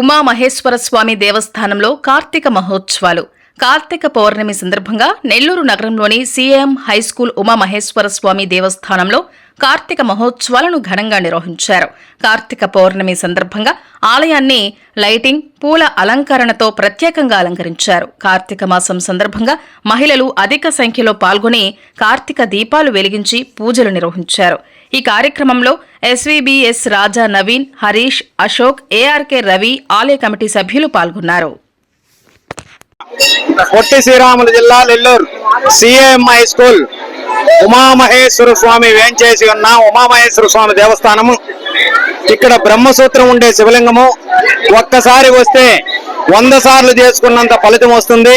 ఉమామహేశ్వర స్వామి దేవస్థానంలో కార్తీక మహోత్సవాలు. కార్తీక పౌర్ణమి సందర్భంగా నెల్లూరు నగరంలోని సిఎం హైస్కూల్ ఉమామహేశ్వర స్వామి దేవస్థానంలో కార్తీక మహోత్సవాలను ఘనంగా నిర్వహించారు. కార్తీక పౌర్ణమి సందర్భంగా ఆలయాన్ని లైటింగ్ పూల అలంకరణతో ప్రత్యేకంగా అలంకరించారు. కార్తీక మాసం సందర్భంగా మహిళలు అధిక సంఖ్యలో పాల్గొని కార్తీక దీపాలు వెలిగించి పూజలు నిర్వహించారు. ఈ కార్యక్రమంలో S V B S Raja Naveen Harish Ashok A R K Ravi ఆలయ కమిటీ సభ్యులు పాల్గొన్నారు. పొట్టి శ్రీరాములు జిల్లా నెల్లూరు సిఎం స్కూల్. ఉమామహేశ్వర స్వామి వేంచేసి ఉన్న ఉమామహేశ్వర స్వామి దేవస్థానము. ఇక్కడ బ్రహ్మసూత్రం ఉండే శివలింగము. ఒక్కసారి వస్తే వంద సార్లు చేసుకున్నంత ఫలితం వస్తుంది.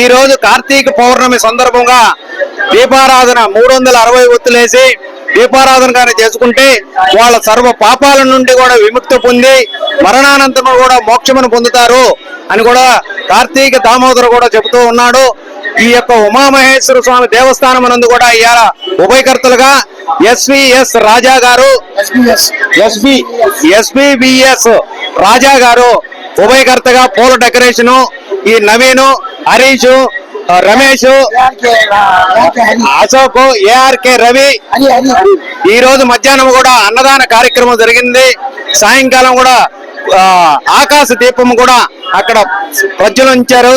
ఈ రోజు కార్తీక పౌర్ణమి సందర్భంగా దీపారాధన మూడు వందల అరవై ఒత్తులేసి దీపారాధన కానీ చేసుకుంటే వాళ్ళ సర్వ పాపాల నుండి కూడా విముక్తి పొంది మరణానంతరం కూడా మోక్షమును పొందుతారు అని కూడా కార్తీక దామోదరు కూడా చెబుతూ ఉన్నాడు. ఈ యొక్క ఉమామహేశ్వర స్వామి దేవస్థానం నందు కూడా ఇవాళ ఉభయకర్తలుగా ఎస్విఎస్ రాజా గారు ఎస్బి ఎస్బిబిఎస్ రాజా గారు ఉభయకర్తగా పూల డెకరేషన్ ఈ Naveen Harish Ramesh Ashok A R K Ravi. ఈ రోజు మధ్యాహ్నం కూడా అన్నదాన కార్యక్రమం జరిగింది. సాయంకాలం కూడా ఆకాశ దీపం కూడా అక్కడ ప్రజ్వలించారు.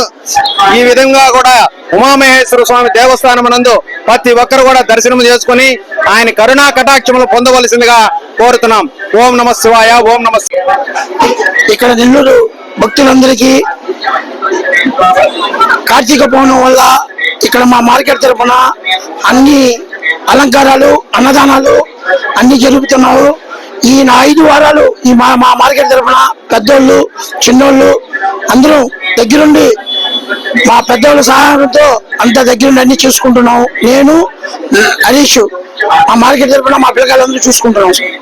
ఈ విధంగా కూడా ఉమామహేశ్వర స్వామి దేవస్థానం నందు ప్రతి ఒక్కరు కూడా దర్శనం చేసుకుని ఆయన కరుణా కటాక్షములు పొందవలసిందిగా కోరుతున్నాం. ఓం నమ శివాయ ఓం నమ ఇక్కడ నెల్లూరు భక్తులందరికీ కార్తీక పౌర్ణం వల్ల ఇక్కడ మా మార్కెట్ తరఫున అన్ని అలంకారాలు అన్నదానాలు అన్ని జరుపుతున్నారు ఈ నా ఐదు వారాలు ఈ మా మా మార్కెట్ తరఫున పెద్దోళ్ళు చిన్నోళ్ళు అందరూ దగ్గరుండి మా పెద్దోళ్ళ సహాయంతో అంత దగ్గరుండి అన్ని చూసుకుంటున్నాం నేను హరీష్ మా మార్కెట్ తరఫున మా పిల్లకాయలందరూ చూసుకుంటున్నాం సార్